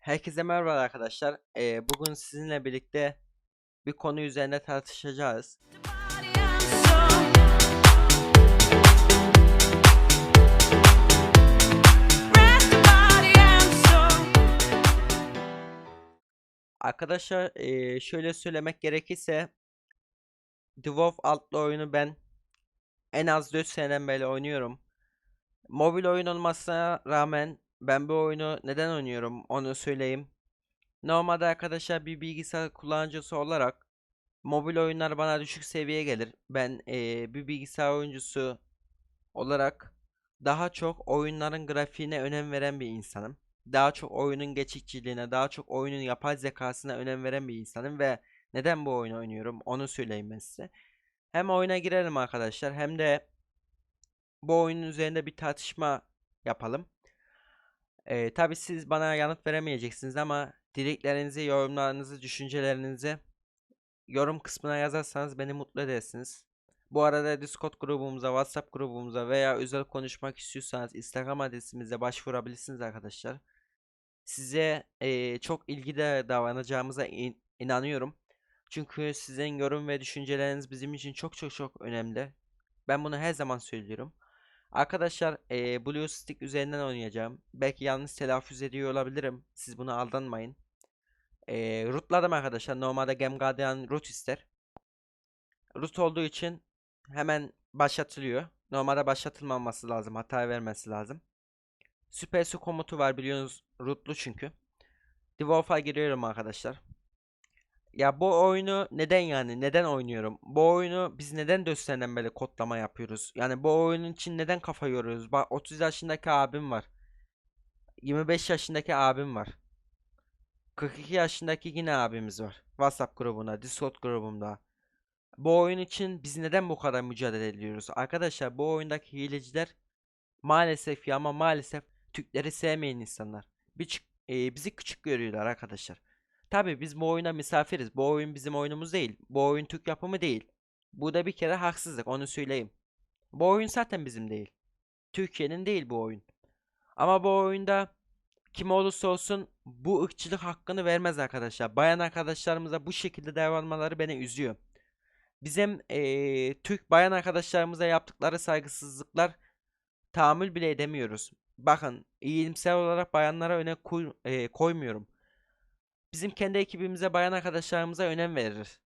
Herkese merhaba arkadaşlar. Ee, bugün sizinle birlikte bir konu üzerine tartışacağız. Arkadaşlar ee, şöyle söylemek gerekirse Wolf adlı oyunu ben en az 4 seneden beri oynuyorum. Mobil oyun olmasına rağmen ben bu oyunu neden oynuyorum onu söyleyeyim. Normalde arkadaşlar bir bilgisayar kullanıcısı olarak mobil oyunlar bana düşük seviye gelir. Ben eee, bir bilgisayar oyuncusu olarak daha çok oyunların grafiğine önem veren bir insanım. Daha çok oyunun geçiciliğine, daha çok oyunun yapay zekasına önem veren bir insanım ve neden bu oyunu oynuyorum onu söyleyeyim ben size. Hem oyuna girelim arkadaşlar hem de bu oyunun üzerinde bir tartışma yapalım. Ee, tabii siz bana yanıt veremeyeceksiniz ama dileklerinizi, yorumlarınızı, düşüncelerinizi yorum kısmına yazarsanız beni mutlu edersiniz. Bu arada Discord grubumuza, WhatsApp grubumuza veya özel konuşmak istiyorsanız Instagram adresimize başvurabilirsiniz arkadaşlar. Size eee, çok ilgili davranacağımıza in- inanıyorum. Çünkü sizin yorum ve düşünceleriniz bizim için çok çok çok önemli. Ben bunu her zaman söylüyorum. Arkadaşlar eee Blue Stick üzerinden oynayacağım. Belki yanlış telaffuz ediyor olabilirim. Siz buna aldanmayın. Eee rootladım arkadaşlar. Normalde Gem Guardian root ister. Root olduğu için hemen başlatılıyor. Normalde başlatılmaması lazım. Hata vermesi lazım. Süper su komutu var biliyorsunuz. Rootlu çünkü. Devolve'a giriyorum arkadaşlar. Ya bu oyunu neden yani neden oynuyorum? Bu oyunu biz neden 4 seneden beri kodlama yapıyoruz? Yani bu oyunun için neden kafa yoruyoruz? Bak 30 yaşındaki abim var. 25 yaşındaki abim var. 42 yaşındaki yine abimiz var. WhatsApp grubunda, Discord grubumda. Bu oyun için biz neden bu kadar mücadele ediyoruz? Arkadaşlar bu oyundaki hileciler maalesef ya ama maalesef Türkleri sevmeyen insanlar. Bir e, bizi küçük görüyorlar arkadaşlar. Tabii biz bu oyuna misafiriz. Bu oyun bizim oyunumuz değil. Bu oyun Türk yapımı değil. Bu da bir kere haksızlık onu söyleyeyim. Bu oyun zaten bizim değil. Türkiye'nin değil bu oyun. Ama bu oyunda kim olursa olsun bu ırkçılık hakkını vermez arkadaşlar. Bayan arkadaşlarımıza bu şekilde davranmaları beni üzüyor. Bizim eee, Türk bayan arkadaşlarımıza yaptıkları saygısızlıklar tahammül bile edemiyoruz. Bakın iyimser olarak bayanlara öne koy- eee, koymuyorum. Bizim kendi ekibimize bayan arkadaşlarımıza önem verir.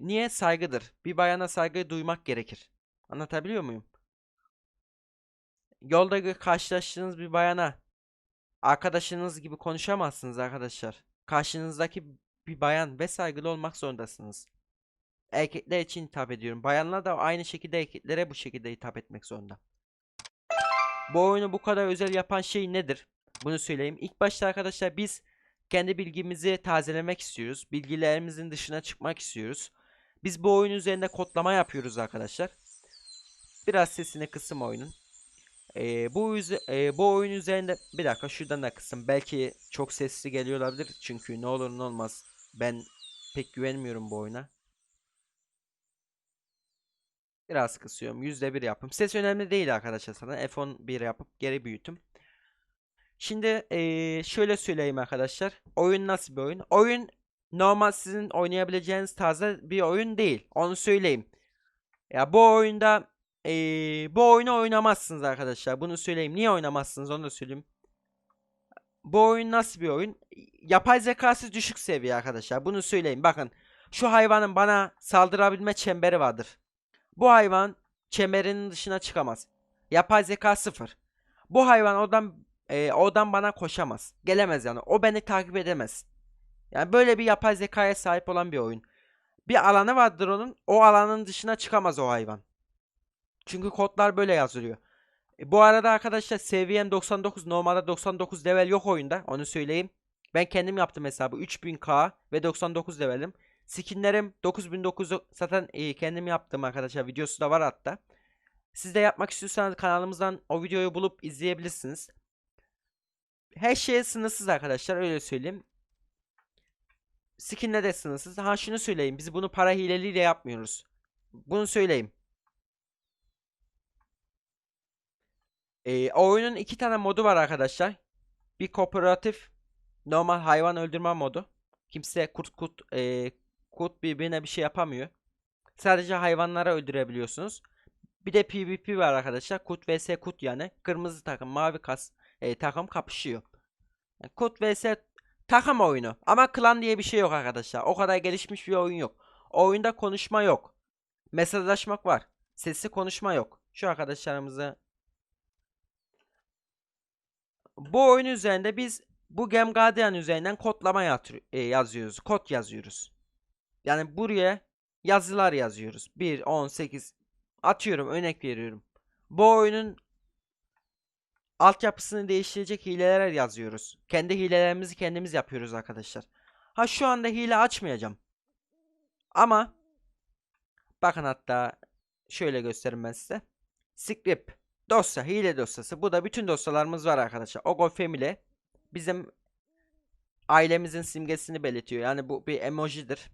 Niye? Saygıdır. Bir bayana saygı duymak gerekir. Anlatabiliyor muyum? Yolda karşılaştığınız bir bayana arkadaşınız gibi konuşamazsınız arkadaşlar. Karşınızdaki bir bayan ve saygılı olmak zorundasınız. Erkekler için hitap ediyorum. Bayanlar da aynı şekilde erkeklere bu şekilde hitap etmek zorunda. Bu oyunu bu kadar özel yapan şey nedir? Bunu söyleyeyim. İlk başta arkadaşlar biz kendi bilgimizi tazelemek istiyoruz. Bilgilerimizin dışına çıkmak istiyoruz. Biz bu oyun üzerinde kodlama yapıyoruz arkadaşlar. Biraz sesini kısım oyunun. Ee, bu ee, bu oyun üzerinde bir dakika şuradan da kısım. Belki çok sesli geliyor olabilir. Çünkü ne olur ne olmaz. Ben pek güvenmiyorum bu oyuna. Biraz kısıyorum. %1 yapım. Ses önemli değil arkadaşlar sana. F11 yapıp geri büyütüm. Şimdi eee, şöyle söyleyeyim arkadaşlar. Oyun nasıl bir oyun? Oyun normal sizin oynayabileceğiniz tarzda bir oyun değil. Onu söyleyeyim. Ya bu oyunda eee, bu oyunu oynamazsınız arkadaşlar. Bunu söyleyeyim. Niye oynamazsınız onu da söyleyeyim. Bu oyun nasıl bir oyun? Yapay zekası düşük seviye arkadaşlar. Bunu söyleyeyim. Bakın şu hayvanın bana saldırabilme çemberi vardır. Bu hayvan çemberinin dışına çıkamaz. Yapay zeka sıfır. Bu hayvan oradan e, oradan bana koşamaz. Gelemez yani. O beni takip edemez. Yani böyle bir yapay zekaya sahip olan bir oyun. Bir alanı vardır onun. O alanın dışına çıkamaz o hayvan. Çünkü kodlar böyle yazılıyor. E, bu arada arkadaşlar seviyem 99. Normalde 99 level yok oyunda. Onu söyleyeyim. Ben kendim yaptım hesabı. 3000k ve 99 levelim. Skinlerim 9900'u zaten e, kendim yaptım arkadaşlar. Videosu da var hatta. Siz de yapmak istiyorsanız kanalımızdan o videoyu bulup izleyebilirsiniz. Her şey sınırsız arkadaşlar öyle söyleyeyim. Skinle de sınırsız. Ha şunu söyleyeyim. Biz bunu para hileliyle yapmıyoruz. Bunu söyleyeyim. Ee, oyunun iki tane modu var arkadaşlar. Bir kooperatif, Normal hayvan öldürme modu. Kimse kurt kurt e, kurt birbirine bir şey yapamıyor. Sadece hayvanlara öldürebiliyorsunuz. Bir de PvP var arkadaşlar. Kurt vs kurt yani. Kırmızı takım, mavi kas e, takım kapışıyor. Yani kurt vs takım oyunu. Ama klan diye bir şey yok arkadaşlar. O kadar gelişmiş bir oyun yok. O oyunda konuşma yok. Mesajlaşmak var. Sesli konuşma yok. Şu arkadaşlarımızı bu oyun üzerinde biz bu Gem Guardian üzerinden kodlama e, yazıyoruz. Kod yazıyoruz. Yani buraya yazılar yazıyoruz. 1, 18 atıyorum örnek veriyorum. Bu oyunun altyapısını değiştirecek hileler yazıyoruz. Kendi hilelerimizi kendimiz yapıyoruz arkadaşlar. Ha şu anda hile açmayacağım. Ama bakın hatta şöyle göstereyim ben size. Script dosya, hile dosyası. Bu da bütün dosyalarımız var arkadaşlar. Ogo Family bizim ailemizin simgesini belirtiyor. Yani bu bir emojidir.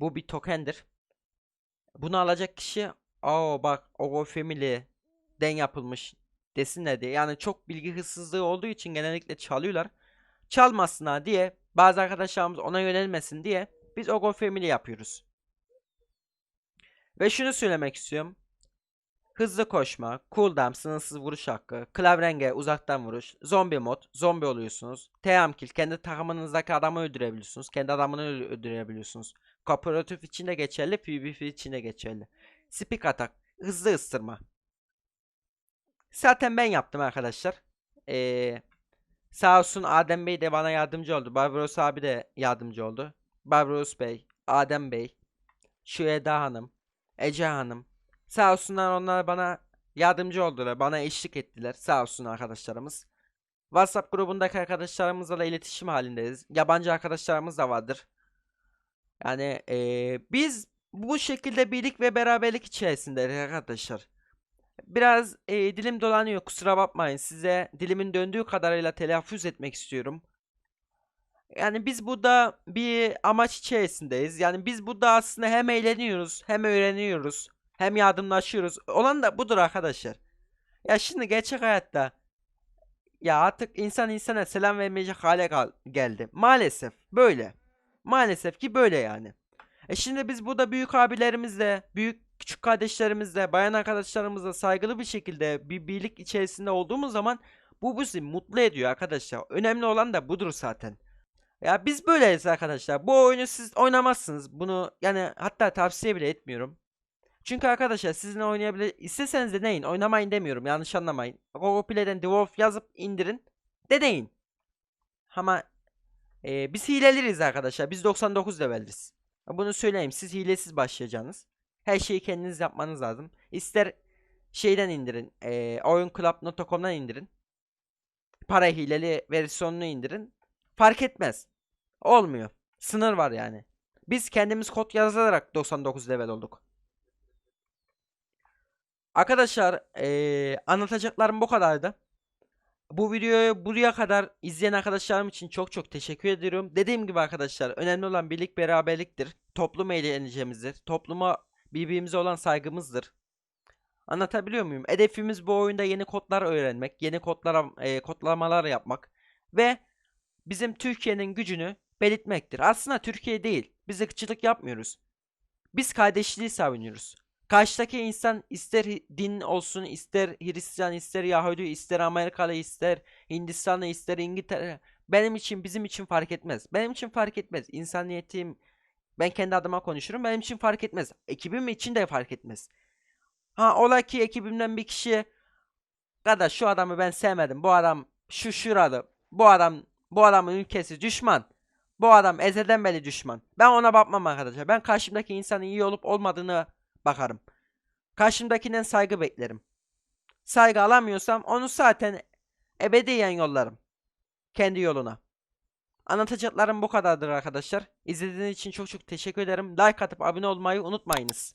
Bu bir tokendir. Bunu alacak kişi aa bak Ogo Family'den yapılmış desinler diye. Yani çok bilgi hırsızlığı olduğu için genellikle çalıyorlar. Çalmasınlar diye bazı arkadaşlarımız ona yönelmesin diye biz Ogo Family yapıyoruz. Ve şunu söylemek istiyorum. Hızlı koşma, cooldown, sınırsız vuruş hakkı, klavrenge uzaktan vuruş, zombi mod, zombi oluyorsunuz. Team kill, kendi takımınızdaki adamı öldürebiliyorsunuz. Kendi adamını öl- öldürebiliyorsunuz. Kooperatif için de geçerli, PvP için de geçerli. Speak atak, hızlı ısırma. Zaten ben yaptım arkadaşlar. Ee, sağ olsun Adem Bey de bana yardımcı oldu. Barbaros abi de yardımcı oldu. Barbaros Bey, Adem Bey, Şüeda Hanım, Ece Hanım. Sağ olsunlar onlar bana yardımcı oldular. Bana eşlik ettiler. Sağ olsun arkadaşlarımız. WhatsApp grubundaki arkadaşlarımızla da iletişim halindeyiz. Yabancı arkadaşlarımız da vardır. Yani eee, biz bu şekilde birlik ve beraberlik içerisindeyiz arkadaşlar. Biraz eee, dilim dolanıyor kusura bakmayın. Size dilimin döndüğü kadarıyla telaffuz etmek istiyorum. Yani biz burada bir amaç içerisindeyiz. Yani biz burada aslında hem eğleniyoruz, hem öğreniyoruz, hem yardımlaşıyoruz. Olan da budur arkadaşlar. Ya şimdi gerçek hayatta ya artık insan insana selam vermeyecek hale geldi. Maalesef böyle. Maalesef ki böyle yani. E şimdi biz burada büyük abilerimizle, büyük küçük kardeşlerimizle, bayan arkadaşlarımızla saygılı bir şekilde bir birlik içerisinde olduğumuz zaman bu bizi mutlu ediyor arkadaşlar. Önemli olan da budur zaten. Ya biz böyleyiz arkadaşlar. Bu oyunu siz oynamazsınız. Bunu yani hatta tavsiye bile etmiyorum. Çünkü arkadaşlar sizinle oynayabilir isteseniz deneyin. Oynamayın demiyorum. Yanlış anlamayın. Google Play'den Dwarf yazıp indirin. Deneyin. Ama e, biz hileleriz arkadaşlar. Biz 99 leveliz. Bunu söyleyeyim. Siz hilesiz başlayacaksınız. Her şeyi kendiniz yapmanız lazım. İster şeyden indirin. E, oyunclub.com'dan indirin. Para hileli versiyonunu indirin. Fark etmez. Olmuyor. Sınır var yani. Biz kendimiz kod yazarak 99 level olduk. Arkadaşlar eee, anlatacaklarım bu kadardı. Bu videoyu buraya kadar izleyen arkadaşlarım için çok çok teşekkür ediyorum. Dediğim gibi arkadaşlar önemli olan birlik beraberliktir. Toplum eğlencemizdir. Topluma birbirimize olan saygımızdır. Anlatabiliyor muyum? Hedefimiz bu oyunda yeni kodlar öğrenmek, yeni kodlara eee, kodlamalar yapmak ve bizim Türkiye'nin gücünü belirtmektir. Aslında Türkiye değil. Biz ırkçılık yapmıyoruz. Biz kardeşliği savunuyoruz. Karşıdaki insan ister din olsun, ister Hristiyan, ister Yahudi, ister Amerikalı, ister Hindistanlı, ister İngiltere. Benim için, bizim için fark etmez. Benim için fark etmez. İnsaniyetim, ben kendi adıma konuşurum. Benim için fark etmez. Ekibim için de fark etmez. Ha ola ki ekibimden bir kişi Kardeş şu adamı ben sevmedim. Bu adam şu şuralı. Bu adam bu adamın ülkesi düşman. Bu adam ezelden beri düşman. Ben ona bakmam arkadaşlar. Ben karşımdaki insanın iyi olup olmadığını bakarım. Karşımdakinden saygı beklerim. Saygı alamıyorsam onu zaten ebediyen yollarım. Kendi yoluna. Anlatacaklarım bu kadardır arkadaşlar. İzlediğiniz için çok çok teşekkür ederim. Like atıp abone olmayı unutmayınız.